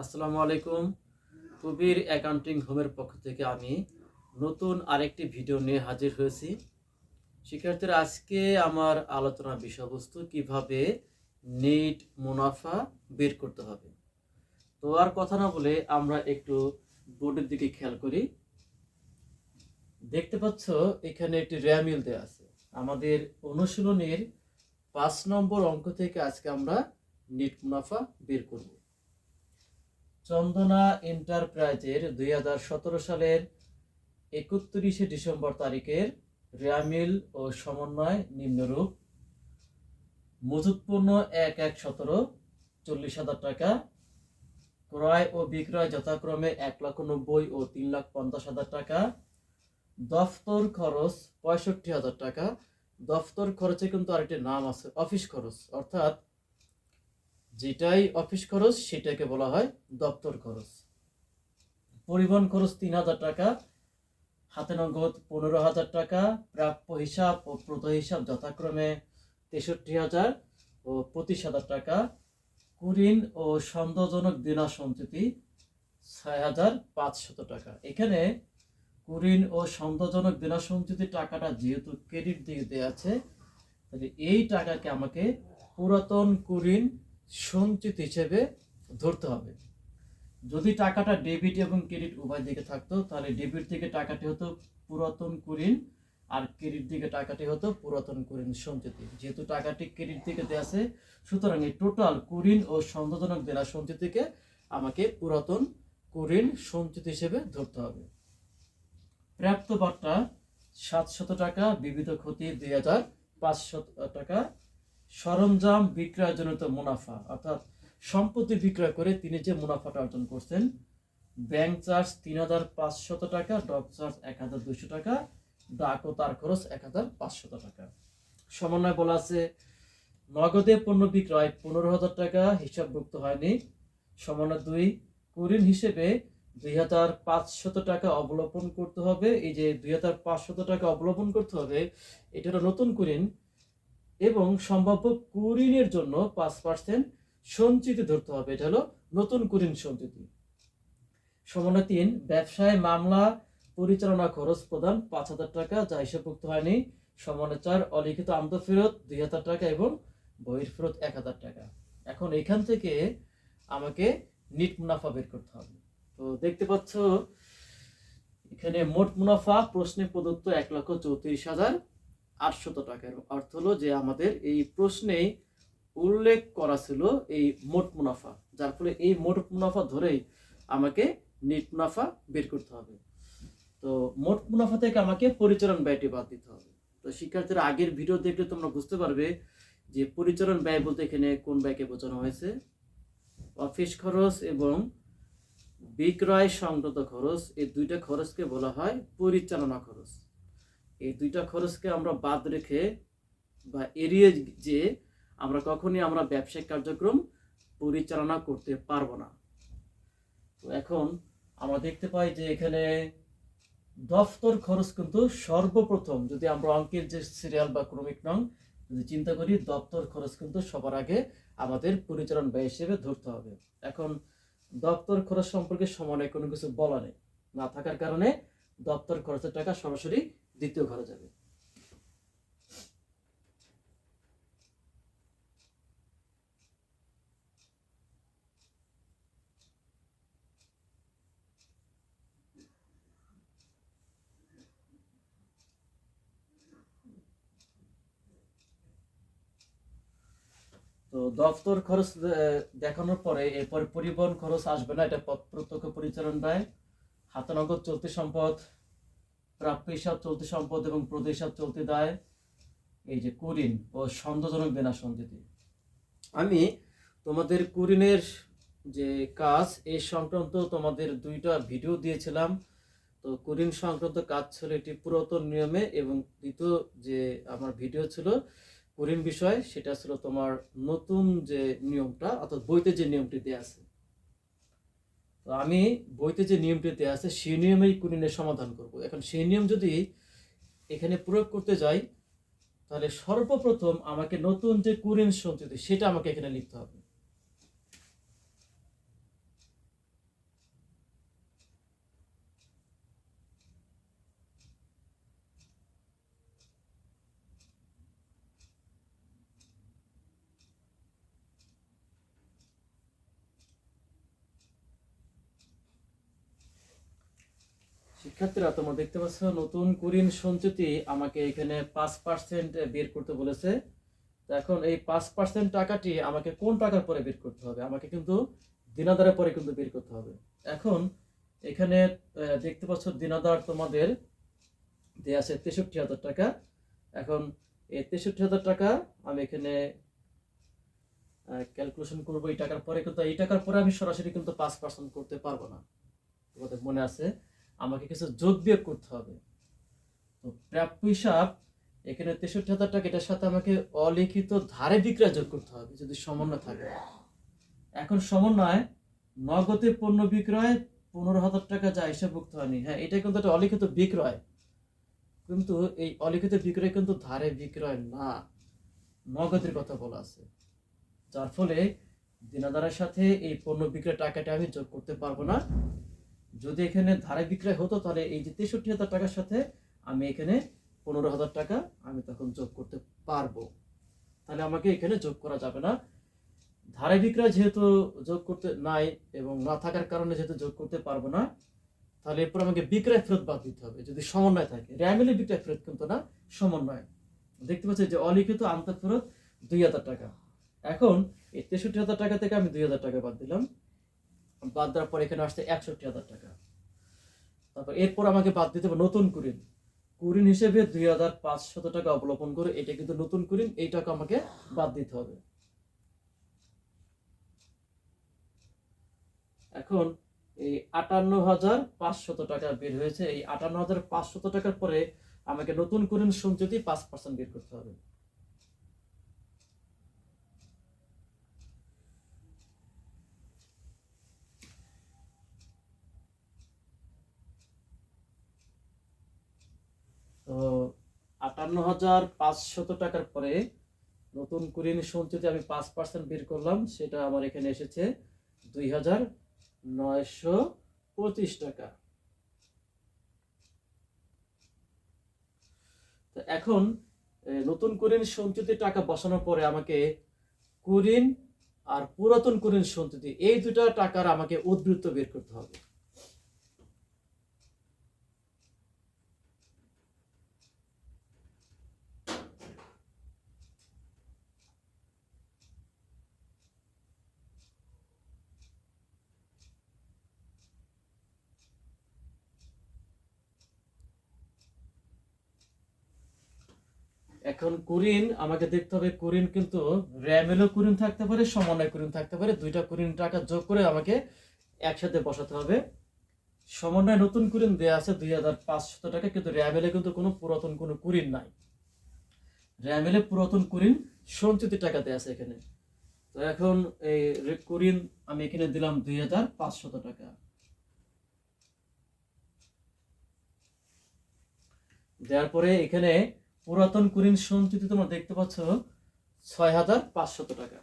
আসসালামু আলাইকুম। কবির অ্যাকাউন্টিং হোমের পক্ষ থেকে আমি নতুন আরেকটি ভিডিও নিয়ে হাজির হয়েছি। শিক্ষার্থীরা, আজকে আমার আলোচনার বিষয়বস্তু কীভাবে নেট মুনাফা বের করতে হবে। তো আর কথা না বলে আমরা একটু বোর্ডের দিকে খেয়াল করি। দেখতে পাচ্ছ, এখানে একটি র্যামিল দেওয়া আছে। আমাদের অনুশীলনের পাঁচ নম্বর অঙ্ক থেকে আজকে আমরা নেট মুনাফা বের করব। চন্দনা এন্টারপ্রাইজের দুই হাজার সতেরো সালের একত্রিশে ডিসেম্বর তারিখের র্যামিল ও সমন্বয় নিম্নরূপ। মজুত পণ্য এক এক সতেরো, চল্লিশ হাজার টাকা। ক্রয় ও বিক্রয় যথাক্রমে এক লক্ষ নব্বই ও তিন লাখ পঞ্চাশ হাজার টাকা। দফতর খরচ পঁয়ষট্টি হাজার টাকা। দফতর খরচে কিন্তু আরেকটি নাম আছে, অফিস খরচ। অর্থাৎ যেটাই অফিস খরচ, সেটাকে বলা হয় দপ্তর খরচ। পরিবহন খরচ তিন হাজার টাকা, হাতে নগদ পনেরো হাজার টাকা, প্রাপ্য হিসাব ও প্রত হিসাব যথাক্রমে তেষট্টি হাজার ও পঁচিশ হাজার টাকা, কুরিন ও সন্দেহজনক দেনা সঞ্চিতি ছয় হাজার পাঁচশত টাকা। এখানে কুরিন ও সন্দেহজনক দেনা সঞ্চিতি টাকাটা যেহেতু ক্রেডিট দিয়ে দেওয়া আছে, তাহলে এই টাকাকে আমাকে পুরাতন কুরিন সঞ্চিত হিসেবে ধরতে হবে। যদি টাকাটা ডেবিট এবং ক্রেডিট উভয় দিকে থাকতো, তাহলে ডেবিট দিকে টাকাটি হতো পুরাতন কুরিন আর ক্রেডিট দিকে টাকাটি হতো পুরাতন কুরিন সঞ্চিতি। যেহেতু টাকাটি ক্রেডিট দিকে দেওয়া আছে, সুতরাং এই টোটাল কুরিন ও সন্দেহজনক দেনা সঞ্চিতিকে আমাকে পুরাতন কুরিন সঞ্চিত হিসেবে ধরতে হবে। প্রাপ্ত বার্তা সাতশত টাকা, বিবিধ ক্ষতি দুই হাজার পাঁচশত টাকা সরঞ্জাম বিক্রয়জনিত মুনাফা, অর্থাৎ সম্পত্তি বিক্রয় করে তিনি যে মুনাফাটা অর্জন করছেন ব্যাংক চার্জ তিন হাজার পাঁচশত টাকা ডক চার্জ এক হাজার দুশো টাকা, ডাক ও তার খরচ এক হাজার পাঁচশত টাকা। সমন্বয় বলা আছে, নগদে পণ্য বিক্রয় পনেরো হাজার টাকা, হিসাবভুক্ত হয়নি। সমন্বয় দুই, কুরিন হিসেবে দুই হাজার পাঁচশত টাকা অবলম্বন করতে হবে। এই যে দুই হাজার পাঁচশত টাকা অবলম্বন করতে হবে এটা নতুন কুরিন এবং সম্ভাব্য কুরিনের জন্য পাঁচ পার্সেন্ট সঞ্চিতি ধরতে হবে। এটা হলো নতুন কুরিন সঞ্চিতি। সমন্বয় তিন, ব্যবসায় মামলা পরিচালনা খরচ প্রদান পাঁচ হাজার টাকা, যা হিসাবভুক্ত হয়নি। সমন্বয় চার, অলিখিত আমদ ফেরত দুই হাজার টাকা এবং বহির ফেরত এক হাজার টাকা। এখন এখান থেকে আমাকে নিট মুনাফা বের করতে হবে। তো দেখতে পাচ্ছ, এখানে মোট মুনাফা প্রশ্নে প্রদত্ত এক লক্ষ চৌত্রিশ হাজার আটশত টাকার অর্থ হলো যে আমাদের এই প্রশ্নে উল্লেখ করা ছিল এই মোট মুনাফা। যার ফলে এই মোট মুনাফা ধরেই আমাকে নেট মুনাফা বের করতে হবে। তো মোট মুনাফা থেকে আমাকে পরিচালন ব্যয়টি বাদ দিতে হবে। তো শিক্ষার্থীরা আগের ভিডিও দেখলে তোমরা বুঝতে পারবে যে পরিচালন ব্যয় বলতে এখানে কোন ব্যয়কে বোঝানো হয়েছে। অফিস খরচ এবং বিক্রয় সংক্রান্ত খরচ, এই দুইটা খরচকে বলা হয় পরিচালনা খরচ। এই দুইটা খরচকে আমরা বাদ রেখে বা এড়িয়ে যে আমরা কখনই আমরা ব্যবসায়িক কার্যক্রম পরিচালনা করতে পারব না। তো এখন আমরা দেখতে পাই যে এখানে দফতর খরচ কিন্তু সর্বপ্রথম, যদি আমরা অঙ্কের যে সিরিয়াল বা ক্রমিক নং যদি চিন্তা করি দপ্তর খরচ কিন্তু সবার আগে আমাদের পরিচালন ব্যয় হিসেবে ধরতে হবে। এখন দপ্তর খরচ সম্পর্কে সমানে কোনো কিছু বলা নেই। না থাকার কারণে দপ্তর খরচের টাকা সরাসরি দ্বিতীয় ঘরে যাবে। তো দপ্তর খরচ দেখানোর পরে এরপর পরিবহন খরচ আসবে না, এটা প্রত্যক্ষ পরিচালন ব্যয়। হাতে নগদ চলতি সম্পদ প্রাপ্য চলতি সম্পদ এবং হিসাব চলতি দায়। এই যে কুরিন ও সন্দেহজনক দেনা সঞ্চিতি আমি তোমাদের কুরিনের যে কাজ এই সংক্রান্ত তোমাদের দুইটা ভিডিও দিয়েছিলাম। তো কুরিন সংক্রান্ত কাজ ছিল এটি পুরাতন নিয়মে এবং দ্বিতীয় যে আমার ভিডিও ছিল কুরিন বিষয়, সেটা ছিল তোমার নতুন যে নিয়মটা, অর্থাৎ বইতে যে নিয়মটি দেওয়া আছে। তো আমি বইতে যে নিয়মটি দেওয়া আছে সেই নিয়মেই কুনিনের সমাধান করব। এখন সেই নিয়ম যদি এখানে প্রয়োগ করতে যাই, তাহলে সর্বপ্রথম আমাকে নতুন যে কুরিন সঞ্চিতি, সেটা আমাকে এখানে লিখতে হবে। শিক্ষার্থীরা তোমরা দেখতে পাচ্ছ, নতুন কুরিন সঞ্চিতি আমাকে এখানে পাঁচ পার্সেন্ট বের করতে বলেছে। এখন এই পাঁচ পার্সেন্ট টাকাটি আমাকে কোন টাকার পরে বের করতে হবে? আমাকে কিন্তু দিনাদারের পরে কিন্তু বের করতে হবে। এখন এখানে দেখতে পাচ্ছ দিনাদার তোমাদের দেয়া আছে তেষট্টি হাজার টাকা। এখন এই তেষট্টি হাজার টাকা আমি এখানে ক্যালকুলেশন করব এই টাকার পরে, কিন্তু এই টাকার পরে আমি সরাসরি কিন্তু পাঁচ পার্সেন্ট করতে পারব না। তোমাদের মনে আছে? আমাকে কিছু যোগ বিয়োগ করতে হবে। তো প্রাপ্য হিসাব, এখানে তেষট্টি হাজার টাকা, এটার সাথে আমাকে অলিখিত ধারে বিক্রয় যোগ করতে হবে, যদি সমন্বয় থাকে। এখন সমন্বয়, নগদে পণ্য বিক্রয়, পনেরো হাজার টাকা যা হিসাবভুক্ত হয়নি। হ্যাঁ এটা কিন্তু একটা অলিখিত বিক্রয়। কিন্তু এই অলিখিত বিক্রয় কিন্তু ধারে বিক্রয় না, নগদের কথা বলা আছে। যার ফলে দিনাদারের সাথে এই পণ্য বিক্রয় টাকাটা আমি যোগ করতে পারব না। যদি এখানে ধারে বিক্রয় হতো, তাহলে এই যে তেষট্টি হাজার টাকার সাথে আমি এখানে পনেরো হাজার টাকা আমি তখন যোগ করতে পারব। তাহলে আমাকে এখানে যোগ করা যাবে না। ধারে বিক্রয় যেহেতু যোগ করতে নাই এবং না থাকার কারণে যেহেতু যোগ করতে পারব না, তাহলে এরপর আমাকে বিক্রয় ফেরত বাদ দিতে হবে। যদি সমন্বয় থাকে, র্যামিলি বিক্রয় ফেরত কিন্তু না, সমন্বয়। দেখতে পাচ্ছি যে অলিখিত আন্তঃ ফেরত দুই হাজার টাকা। এখন এই তেষট্টি হাজার টাকা থেকে আমি দুই হাজার টাকা বাদ দিলাম। বাদ দেওয়ার পর এখানে আসছে একষট্টি হাজার টাকা। তারপর এরপর আমাকে বাদ দিতে হবে নতুন কুরিন। কুরিন হিসেবে দুই হাজার পাঁচশত টাকা অবলম্বন করে এটা কিন্তু নতুন কুরিন, এই টাকা আমাকে বাদ দিতে হবে। এখন এই আটান্ন হাজার পাঁচশত টাকা বের হয়েছে। এই আটান্ন হাজার পাঁচশত টাকার পরে আমাকে নতুন কুরিন সঞ্চিতি পাঁচ পার্সেন্ট বের করতে হবে। তো আটান্ন হাজার পাঁচশত টাকার পরে নতুন কুরিন সঞ্চিতি আমি পাঁচ পার্সেন্ট বের করলাম, সেটা আমার এখানে এসেছে দুই হাজার নয়শো পঁচিশ টাকা। তো এখন নতুন কুরিন সঞ্চিতি টাকা বসানোর পরে আমাকে কুরিন আর পুরাতন কুরিন সঞ্চিতি এই দুটা টাকার আমাকে উদ্বৃত্ত বের করতে হবে। এখন কুরিন, আমাকে দেখতে হবে কুরিন কিন্তু র্যামেলও কুরিন থাকতে পারে, সমন্বয় কুরিন থাকতে পারে। দুইটা কুরিন টাকা যোগ করে আমাকে একসাথে বসাতে হবে। সমন্বয় নতুন কুরিন দেওয়া আছে দুই হাজার পাঁচশত টাকা, কিন্তু র্যামেলে কিন্তু কোনো পুরাতন কোনো কুরিন নাই। র্যামেলে পুরাতন কুরিন সঞ্চিত টাকা দেওয়া আছে এখানে। তো এখন এই কুরিন আমি এখানে দিলাম দুই হাজার পাঁচশত টাকা। দেওয়ার পরে এখানে পুরাতন কুরিন সঞ্চিতি তোমরা দেখতে পাচ্ছ ছয় হাজার পাঁচশত টাকা।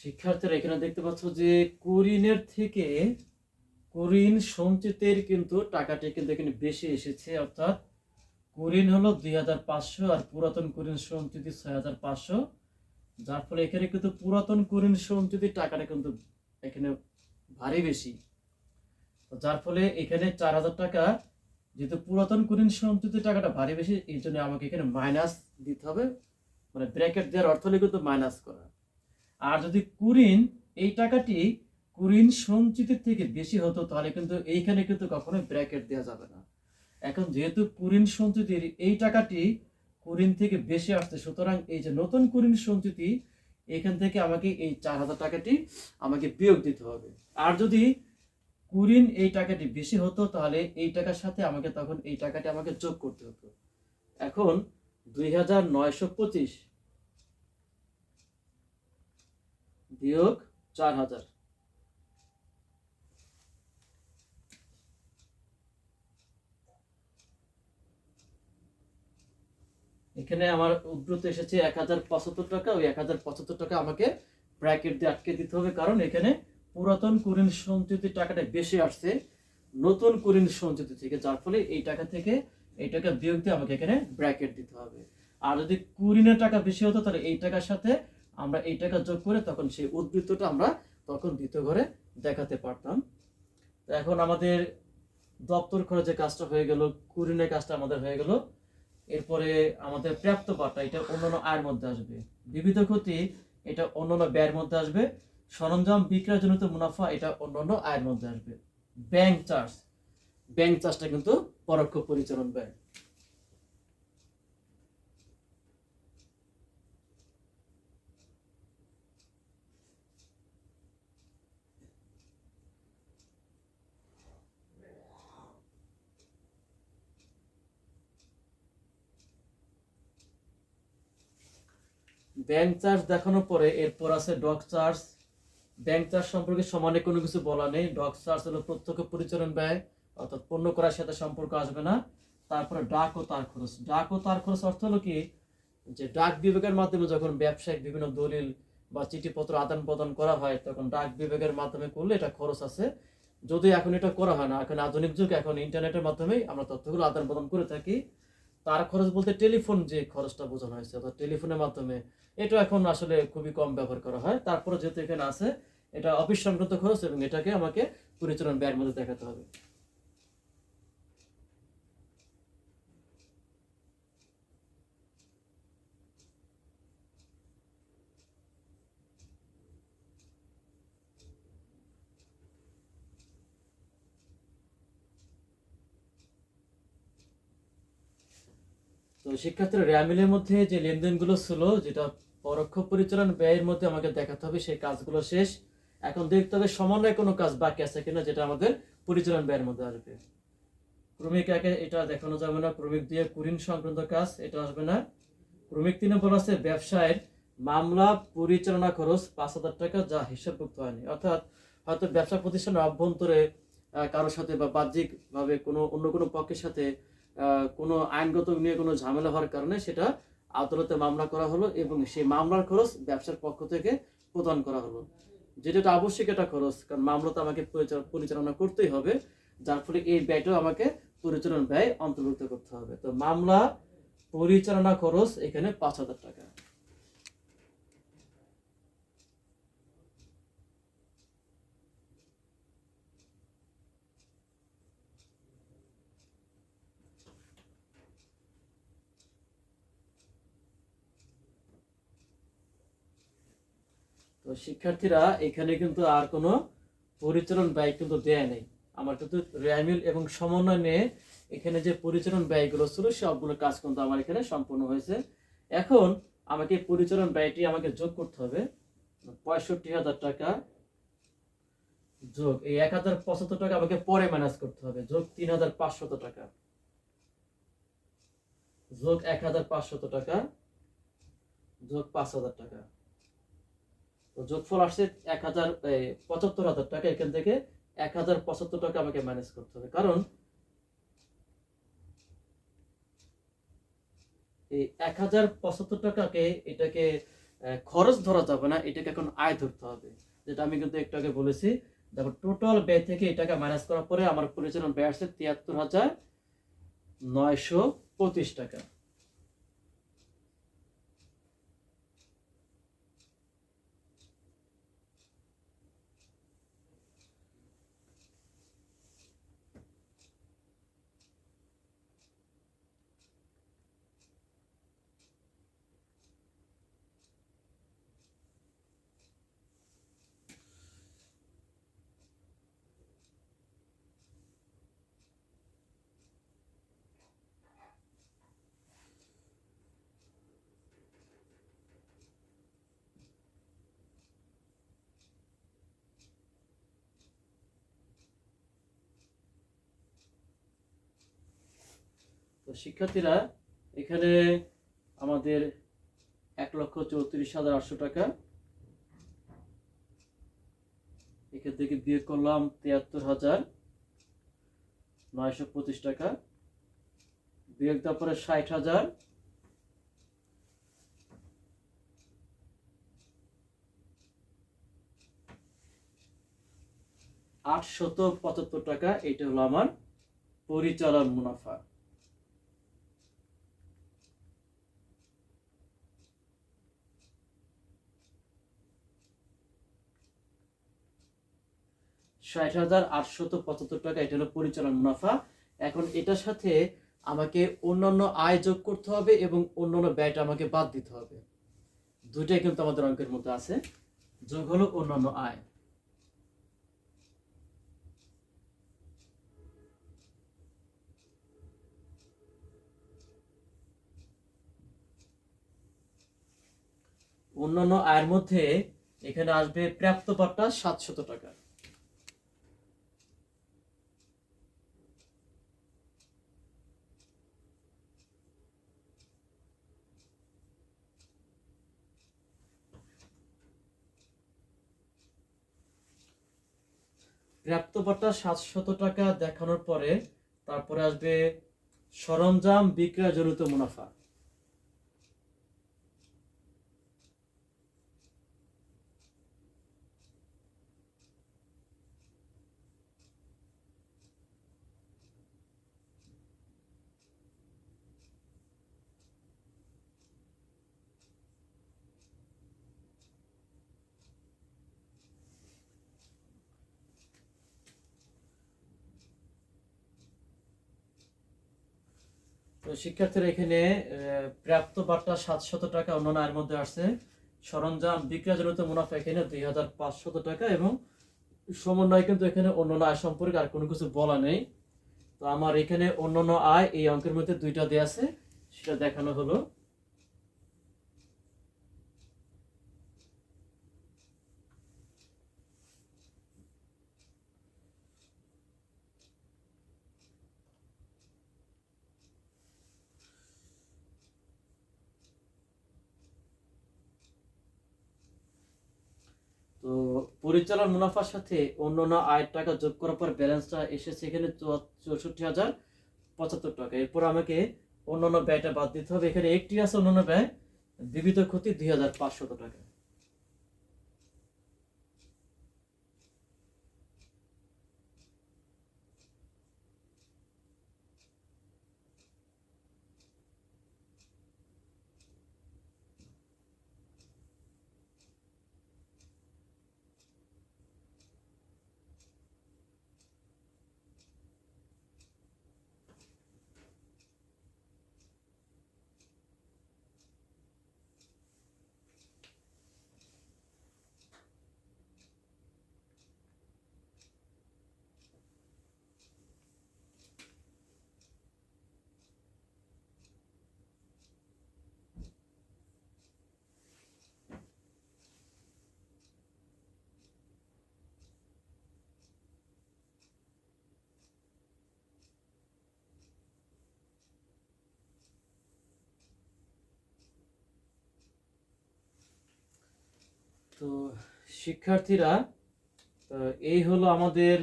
শিক্ষার্থীরা এখানে দেখতে পাচ্ছ যে কুরিনের থেকে কুরিন সঞ্চিতের কিন্তু টাকাটি কিন্তু এখানে বেশি এসেছে, অর্থাৎ কুরিন হলো দুই হাজার পাঁচশো আর পুরাতন কোরিন সঞ্চিতি ছয় হাজার পাঁচশো। যার ফলে এখানে কিন্তু পুরাতন কুরিন সঞ্চিতির টাকাটা কিন্তু এখানে ভারী বেশি। যার ফলে এখানে চার হাজার টাকা, যেহেতু পুরাতন কুরিন সঞ্চিতির টাকাটা ভারী বেশি, এই জন্য আমাকে এখানে মাইনাস দিতে হবে। মানে ব্র্যাকেট দেওয়ার অর্থ হলো কিন্তু মাইনাস করা। আর যদি কুরিন, এই টাকাটি কুরিন সঞ্চিতির থেকে বেশি হতো, তাহলে কিন্তু এইখানে কিন্তু কখনোই ব্র্যাকেট দেওয়া যাবে না। এখন যেহেতু কুরিন সঞ্চিতির এই টাকাটি কুরিন থেকে বেশি আসছে, সুতরাং এই যে নতুন কুরিন সঞ্চিতি, এখান থেকে আমাকে এই চার হাজার টাকাটি আমাকে বিয়োগ দিতে হবে। আর যদি কুরিন এই টাকাটি বেশি হতো, তাহলে এই টাকার সাথে আমাকে তখন এই টাকাটি আমাকে যোগ করতে হতো। এখন দুই হাজার নয়শো পঁচিশ বিয়োগ চার হাজার। এখানে আমার উদ্বৃত্ত এসেছে এক হাজার পঁচাত্তর টাকা, ওই এক হাজার পঁচাত্তর টাকা আমাকে ব্র্যাকেট দিয়ে আটকে দিতে হবে, কারণ এখানে পুরাতন কুরিন সঞ্চিতির টাকাটা বেশি আসছে, নতুন কুরিন সঞ্চিতি থেকে, যার ফলে এই টাকা থেকে এই টাকা বিয়োগ দিয়ে আমাকে এখানে ব্র্যাকেট দিতে হবে। আর যদি কুরিনের টাকা বেশি হতো, তাহলে এই টাকার সাথে আমরা এই টাকা যোগ করে তখন সেই উদ্বৃত্তটা আমরা তখন দ্বিতীয় ঘরে দেখাতে পারতাম। তো এখন আমাদের দপ্তর খরচের কাজটা হয়ে গেল কুরিনের কাজটা আমাদের হয়ে গেল। এরপরে আমাদের প্রাপ্ত পাটা এটা অন্যান্য আয়ের মধ্যে আসবে। বিবিধ ক্ষতি, এটা অন্যান্য ব্যয়ের মধ্যে আসবে। সরঞ্জাম বিক্রয়জনিত মুনাফা, এটা অন্যান্য আয়ের মধ্যে আসবে। ব্যাংক চার্জ, ব্যাংক চার্জটা কিন্তু পরোক্ষ পরিচালন ব্যয়। ব্যাংক চার্জ দেখানোর পরে এরপর আছে ডক চার্জ। ব্যাংক চার্জ সম্পর্কে সমানে কোনো কিছু বলা নেই। ডক চার্জ হলো প্রত্যক্ষ পরিচালন ব্যয়, অর্থাৎ পণ্য করার সাথে সম্পর্ক আসবে না। তারপরে ডাক ও তার খরচ। ডাক ও তার খরচ অর্থ হলো কি? যে ডাক বিভাগের মাধ্যমে যখন ব্যবসায়িক বিভিন্ন দলিল বা চিঠিপত্র আদান প্রদান করা হয়, তখন ডাক বিভাগের মাধ্যমে করলে এটা খরচ আছে। যদি এখন এটা করা হয় না, এখন আধুনিক যুগ, এখন ইন্টারনেটের মাধ্যমেই আমরা তথ্যগুলো আদান প্রদান করে থাকি। তার খরচ বলতে টেলিফোন যে খরচটা বোঝানো হয়েছে, অর্থাৎ টেলিফোনের মাধ্যমে এটা এখন আসলে খুবই কম ব্যবহার করা হয়। তারপরে যেহেতু এখানে আছে, এটা অফিস সংক্রান্ত খরচ এবং এটাকে আমাকে পরিচালন ব্যয়ের মধ্যে দেখাতে হবে। তো শিক্ষার্থীরা র্যামিলের মধ্যে যে লেনদেনগুলো ছিল, যেটা পরোক্ষ পরিচালন ব্যয়ের মধ্যে আমাকে দেখাতে হবে, সেই কাজগুলো শেষ। এখন দেখতে হবে সমন্বয় কোনো কাজ বাকি আছে কিনা, যেটা আমাদের পরিচালন ব্যয়ের মধ্যে আসবে। ক্রমিক একে এটা দেখানো যাবে না, ক্রমিক দিয়ে কুরিন সংক্রান্ত কাজ, এটা আসবে না। ক্রমিক তিনে বলা আছে, ব্যবসায়ের মামলা পরিচালনা খরচ পাঁচ হাজার টাকা, যা হিসাবভুক্ত হয়নি। অর্থাৎ হয়তো ব্যবসা প্রতিষ্ঠানের অভ্যন্তরে কারোর সাথে বা বাহ্যিক ভাবে কোনো, অন্য কোনো পক্ষের সাথে কোনো আইনগত নিয়ে কোনো ঝামেলা হওয়ার কারণে সেটা আদালতে মামলা করা হলো এবং সেই মামলার খরচ ব্যবসার পক্ষ থেকে প্রদান করা হলো। যেটা এটা আবশ্যিক একটা খরচ, কারণ মামলা তো আমাকে পরিচালনা করতেই হবে, যার ফলে এই ব্যয়টাও আমাকে পরিচালন ব্যয় অন্তর্ভুক্ত করতে হবে। তো মামলা পরিচালনা খরচ এখানে পাঁচ হাজার টাকা। তো শিক্ষার্থীরা এখানে কিন্তু আর কোনো পরিচালন ব্যয় কিন্তু দেয় নেই। আমার কিন্তু র্যামিল এবং সমন্বয় নিয়ে এখানে যে পরিচালন ব্যয়গুলো ছিল, সবগুলো কাজ কিন্তু আমার এখানে সম্পূর্ণ হয়েছে। এখন আমাকে পরিচালন ব্যয়টি আমাকে যোগ করতে হবে। পঁয়ষট্টি হাজার টাকা যোগ। এই এক হাজার পঁচাত্তর টাকা আমাকে পরে ম্যানেজ করতে হবে। যোগ তিন হাজার পাঁচশত টাকা। যোগ এক হাজার পাঁচশত টাকা। যোগ পাঁচ হাজার টাকা। তো যোগফল আসছে এক হাজার পঁচাত্তর হাজার টাকা। এখান থেকে এক হাজার পঁচাত্তর টাকা আমাকে ম্যানেজ করতে হবে। কারণ এই এক হাজার পঁচাত্তর টাকাকে এটাকে খরচ ধরা যাবে না, এটাকে এখন আয় ধরতে হবে। যেটা আমি কিন্তু একটু আগে বলেছি, দেখো টোটাল ব্যয় থেকে এটাকে ম্যানেজ করার পরে আমার পরিচালন ব্যয় আসছে তিয়াত্তর হাজার নয়শো পঁচিশ টাকা। তো শিক্ষার্থীরা, এখানে আমাদের এক লক্ষ চৌত্রিশ হাজার আটশো টাকা। এখান থেকে বিয়োগ করলাম তিয়াত্তর হাজার নয়শো পঁচিশ টাকা। বিয়োগ তারপরে ষাট হাজার। আটশত পঁচাত্তর টাকা এটা হলো আমার পরিচালন মুনাফা। ষাট হাজার আটশত পঁচাত্তর টাকা, এটা হলো পরিচালন মুনাফা। এখন এটার সাথে আমাকে অন্যান্য আয় যোগ করতে হবে এবং অন্যান্য ব্যয়টা আমাকে বাদ দিতে হবে। দুইটাই কিন্তু আমাদের অঙ্কের আছে। যোগ হলো অন্যান্য আয়। অন্যান্য আয়ের মধ্যে এখানে আসবে প্রাপ্ত পাট্টা সাতশত টাকা। প্রাপ্ত পাট্টা সাতশত টাকা দেখানোর পরে তারপরে আসবে সরঞ্জাম বিক্রয় বিক্রয়জনিত মুনাফা। তো শিক্ষার্থীরা এখানে প্রাপ্ত বার্তা সাতশত টাকা, অন্যান্য আয়ের মধ্যে আসছে। সরঞ্জাম বিক্রয়জনিত মুনাফা এখানে দুই হাজার পাঁচশত টাকা এবং সমন্বয় কিন্তু এখানে অন্যান্য আয় সম্পর্কে আর কোনো কিছু বলা নেই। তো আমার এখানে অন্যান্য আয় এই অঙ্কের মধ্যে দুইটা দেওয়া আছে, সেটা দেখানো হলো তো পরিচালন মুনাফার সাথে অন্যান্য আয়ের টাকা যোগ করার পর ব্যালেন্সটা এসেছে এখানে চৌষট্টি হাজার পঁচাত্তর টাকা। এরপর আমাকে অন্যান্য ব্যয়টা বাদ দিতে হবে। এখানে একটি আছে অন্যান্য ব্যয়, বিবিধ ক্ষতি দুই হাজার পাঁচশত টাকা। তো শিক্ষার্থীরা এই হলো আমাদের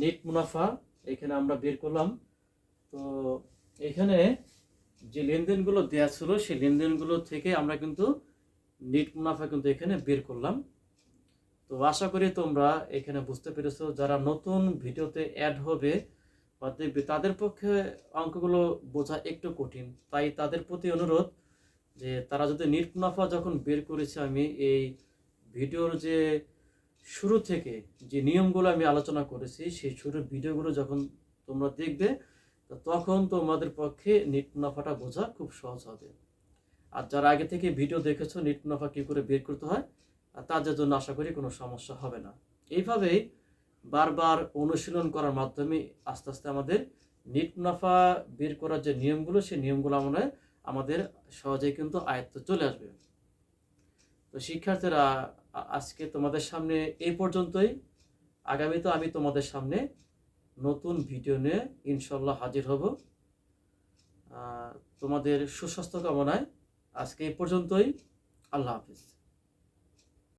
নেট মুনাফা, এখানে আমরা বের করলাম। তো এখানে যে লেনদেনগুলো দেওয়া ছিল, সেই লেনদেনগুলো থেকে আমরা কিন্তু নেট মুনাফা কিন্তু এখানে বের করলাম। তো আশা করি তোমরা এখানে বুঝতে পেরেছ, যারা নতুন ভিডিওতে অ্যাড হবে বা দেখবে তাদের পক্ষে অঙ্কগুলো বোঝা একটু কঠিন। তাই তাদের প্রতি অনুরোধ যে তারা যদি নিট মুনাফা যখন বের করেছে, আমি এই ভিডিওর যে শুরু থেকে যে নিয়মগুলো আমি আলোচনা করেছি, সেই শুরুর ভিডিওগুলো যখন তোমরা দেখবে তখন তোমাদের পক্ষে নিট মুনাফাটা বোঝা খুব সহজ হবে। আর যারা আগে থেকে ভিডিও দেখেছ, নিট মুনাফা কী করে বের করতে হয়, আর তাদের জন্য আশা করি কোনো সমস্যা হবে না। এইভাবেই বারবার অনুশীলন করার মাধ্যমে আস্তে আস্তে আমাদের নিট মুনাফা বের করার যে নিয়মগুলো, সেই নিয়মগুলো আমরা আমাদের সহজেই কিন্তু আয়ত্ত চলে আসবে। তো শিক্ষার্থীরা আজকে তোমাদের সামনে এই পর্যন্তই। আগামী তো আমি তোমাদের সামনে নতুন ভিডিও নিয়ে ইনশাল্লাহ হাজির হব। তোমাদের সুস্বাস্থ্য কামনায় আজকে এই পর্যন্তই। আল্লাহ হাফিজ।